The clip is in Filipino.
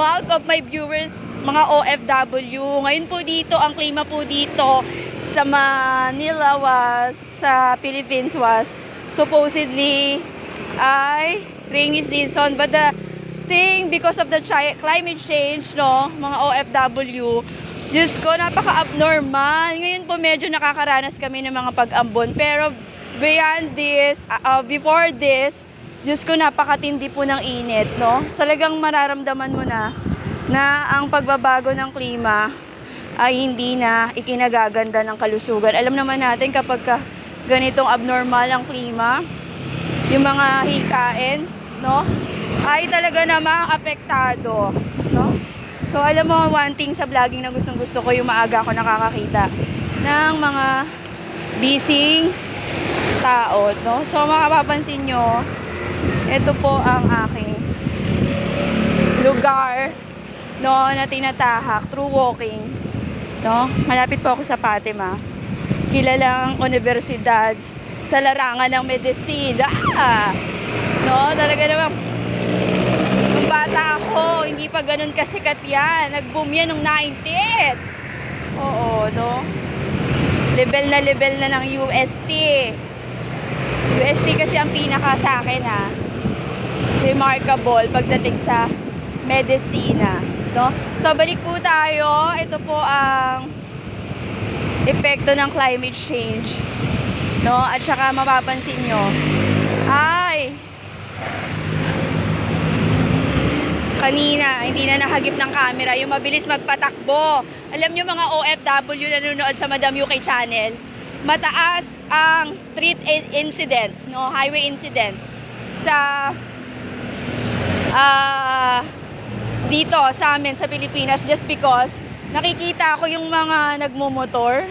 bulk of my viewers, mga OFW. Ngayon po dito, ang klima po dito sa Manila was, sa Philippines was, supposedly, ay rainy season. But the thing, because of the climate change, no, mga OFW, Diyos ko, napaka-abnormal. Ngayon po medyo nakakaranas kami ng mga pag-ambon. Pero beyond this, uh, uh, before this, Diyos ko, napakatindi po ng init, no? Talagang mararamdaman mo na na ang pagbabago ng klima ay hindi na ikinagaganda ng kalusugan. Alam naman natin kapag ka ganitong abnormal ang klima, yung mga hikain, no? Ay talaga namang apektado, no? So, alam mo, one thing sa vlogging na gustong gusto ko, yung maaga ako nakakakita ng mga busy tao, no? So, makapapansin nyo, ito po ang aking lugar, no, na tinatahak through walking, no? Malapit po ako sa Fatima. Kilalang universidad sa larangan ng medisina. No, talaga naman Nung bata ako, hindi pa ganun kasikat yan. Nag-boom yan nung 90s. Oo, no? Level na level na ng UST. UST kasi ang pinaka sa akin, ha? Remarkable pagdating sa medisina. No? So, balik po tayo. Ito po ang epekto ng climate change. No? At saka mapapansin nyo, ay, kanina, hindi na nakagip ng camera, yung mabilis magpatakbo. Alam nyo mga OFW na nanonood sa Madam UK channel, mataas ang street in- incident, no, highway incident sa ah dito sa amin sa Pilipinas just because nakikita ko yung mga nagmumotor